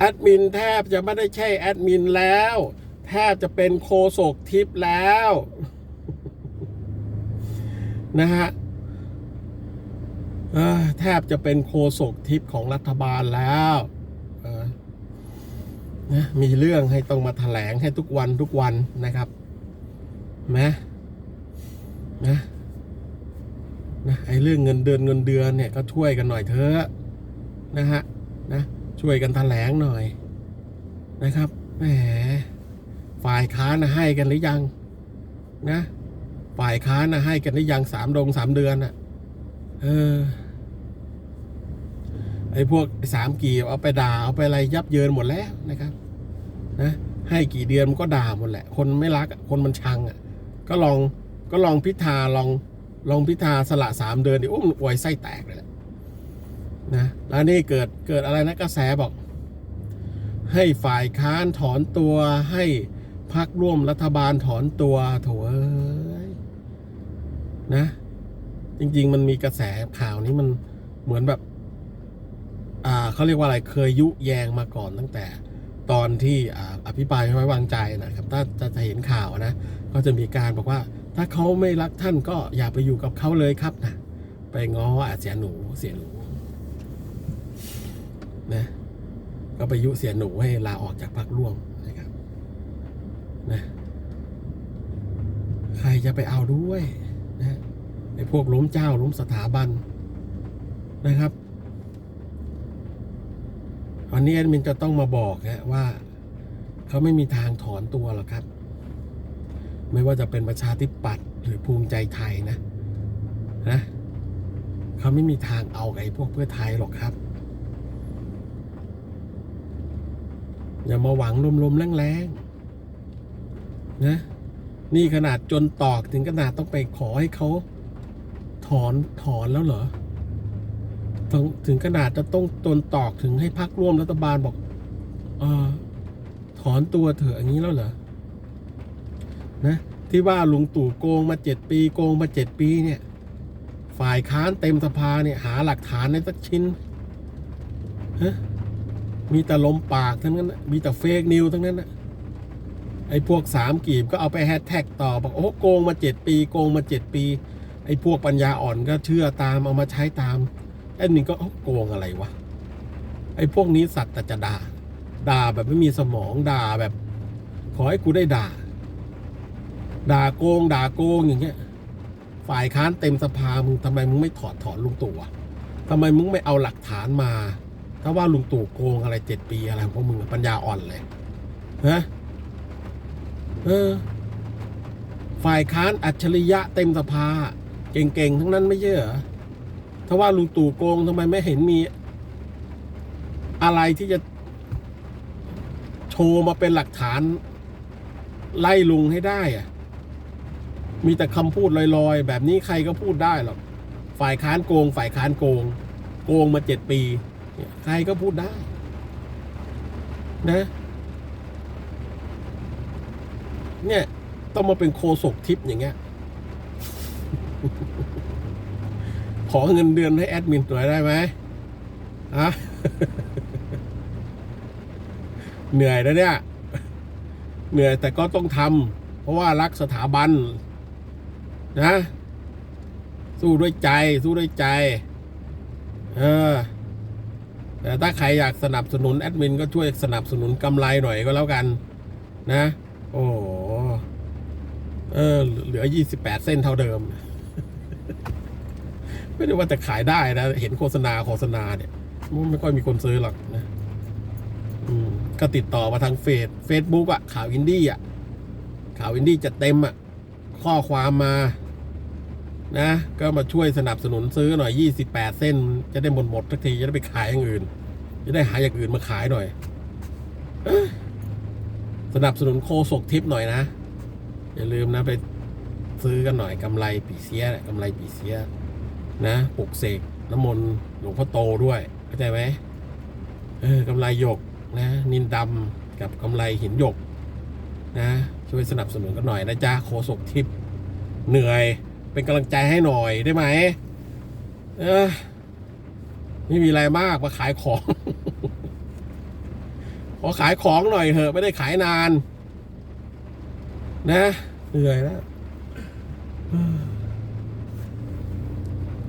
แอดมินแทบจะไม่ได้ใช่แอดมินแล้ว แทบจะเป็นโคศกทิพย์แล้วนะฮะแทบจะเป็นโคศกทิพย์ของรัฐบาลแล้วนะมีเรื่องให้ต้องมาแถลงให้ทุกวันทุกวันนะครับนะนะนะไอ้เรื่องเงินเดือนเงินเดือนเนี่ยก็ช่วยกันหน่อยเถอะนะฮะนะ ช่วยกันแถลงหน่อยนะครับแหมฝ่ายค้านนะให้กันหรือยังนะ ฝ่ายค้านนะให้กันหรือยังสามดงสามเดือนอะเออไอ้พวกสามกีบเอาไปด่าเอาไปอะไรยับเยินหมดแล้วนะครับนะให้กี่เดือนมันก็ด่าหมดแหละ คนไม่รักคนมันชังอะ ก็ลองก็ลองพิธาลองลองพิธาสละสามเดือนดิโอ้มันอวยไส้แตกเลยแหละ นะแล้วนี่เกิดเกิดอะไรนะกระแสบอก ให้ฝ่ายค้านถอนตัวให้พักร่วมรัฐบาลถอนตัวโถเอ้ยนะ จริง ๆ มันมีกระแสข่าวนี้มันเหมือนแบบ อ่าเขาเรียกว่าอะไรเคยยุแยงมาก่อนตั้งแต่ตอนที่อ่าอภิปรายไม่ไว้วางใจนะครับ ถ้าจะจะเห็นข่าวนะ ก็จะมีการบอกว่า ถ้าเขาไม่รักท่านก็อย่าไปอยู่กับเขาเลยครับนะไปง้ออาเสียหนูเสียหนู นะก็ไปยุเสียหนูให้ลาออกจากพรรคร่วมนะครับนะใครจะไปเอาด้วยนะไอ้พวกล้มเจ้าล้มสถาบันนะครับวันนี้แอดมินจะต้องมาบอกนะว่า เขาไม่มีทางถอนตัวหรอกครับ ไม่ว่าจะเป็นประชาธิปัตย์หรือภูมิใจไทยนะนะเขาไม่มีทางเอาไอ้พวกเพื่อไทยหรอกครับ อย่ามาหวังลมๆแรงๆนะนี่ขนาดจนตอกถึงขนาดต้องไปขอให้เขาถอนถอนแล้วเหรอถึงถึงขนาดจะต้องจนตอกถึงให้พักร่วมรัฐบาลบอกเออถอนตัวเถอะอย่างนี้แล้วเหรอนะที่ว่าลุงตู่โกงมาเจ็ดปี โกงมาเจ็ดปีเนี่ย ฝ่ายค้านเต็มสภาเนี่ยหาหลักฐานในสักชิ้นฮะ มีแต่ลมปากทั้งนั้น มีแต่เฟกนิวทั้งนั้นนะไอ้พวกสามกีบก็เอาไปแฮชแท็กต่อบอกโอ้โกงมาเจ็ดปี โกงมาเจ็ดปี ไอ้พวกปัญญาอ่อนก็เชื่อตามเอามาใช้ตามไอ้นี่ก็เอ้โกงอะไรวะ ไอ้พวกนี้สัตว์แต่จะด่า ด่าแบบไม่มีสมองด่าแบบ ขอให้กูได้ด่า ด่าโกง ด่าโกงอย่างเงี้ย ฝ่ายค้านเต็มสภามึงทำไมมึงไม่ถอดถอนลุงตู่ทำไมมึงไม่เอาหลักฐานมา ถ้าว่าลุงตู่โกงอะไรเจ็ดปีอะไรของพวกมึงปัญญาอ่อนเลยฮะเออ ฝ่ายค้านอัจฉริยะเต็มสภา เก่งๆ ทั้งนั้นไม่ใช่เหรอถ้าว่าลุงตู่โกงทำไมไม่เห็นมี อะไรที่จะ โชว์มาเป็นหลักฐาน ไล่ลุงให้ได้อะมีแต่คำพูดลอยๆ แบบนี้ใครก็พูดได้หรอก ฝ่ายค้านโกง ฝ่ายค้านโกง โกงมาเจ็ดปี เนี่ยใครก็พูดได้ นะ เนี่ย ต้องมาเป็นโคศกทิพย์อย่างเงี้ย ขอเงินเดือนให้แอดมินหน่อยได้ไหมอะเหนื่อยนะเนี่ย เหนื่อยแต่ก็ต้องทำเพราะว่ารักสถาบัน นะ สู้ด้วยใจ สู้ด้วยใจ เออ แต่ถ้าใครอยากสนับสนุนแอดมินก็ช่วยสนับสนุนกำไรหน่อยก็แล้วกัน นะ โอ้เออ เหลือยี่สิบแปดเส้นเท่าเดิม ไม่ได้ว่าแต่ขายได้นะ เห็นโฆษณาโฆษณาเนี่ยมันไม่ค่อยมีคนซื้อหรอกนะก็ติดต่อมาทางเฟซเฟซบุ๊กอะข่าวอินดี้อะข่าวอินดี้จะเต็มอะข้อความมา นะ ก็มาช่วยสนับสนุนซื้อหน่อยยี่สิบแปดเส้น จะได้หมดหมดสักที จะได้ไปขายอย่างอื่น จะได้หาอย่างอื่นมาขายหน่อยสนับสนุนโคศกทิปหน่อยนะ อย่าลืมนะไปซื้อกันหน่อยกำไรปีเสียกำไรปีเสียนะปลุกเสกน้ำมนต์หลวงพ่อโตด้วยเข้าใจไหมเออกำไรหยกนะ นินดำกับกำไรหินหยก นะ ช่วยสนับสนุนกันหน่อยนะจ๊ะโคศกทิพย์เหนื่อย เป็นกำลังใจให้หน่อยได้ไหมเออไม่มีอะไรมากมาขายของ ขอขายของหน่อยเถอะไม่ได้ขายนาน นะเหนื่อยแล้ว